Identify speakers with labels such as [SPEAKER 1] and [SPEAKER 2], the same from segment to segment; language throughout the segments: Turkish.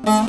[SPEAKER 1] Müzik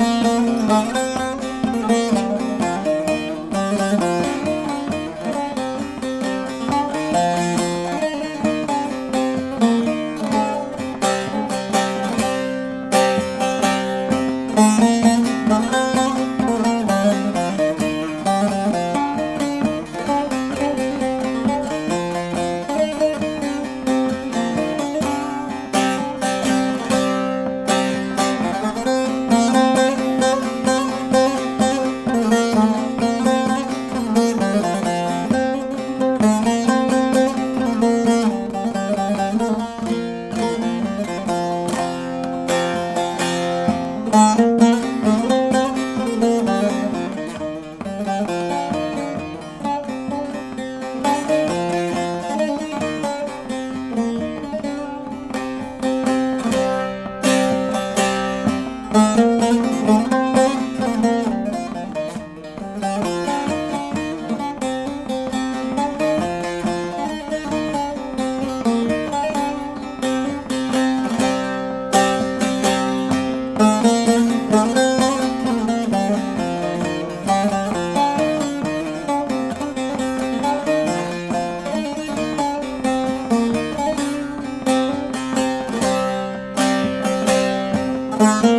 [SPEAKER 1] Thank you. Thank you.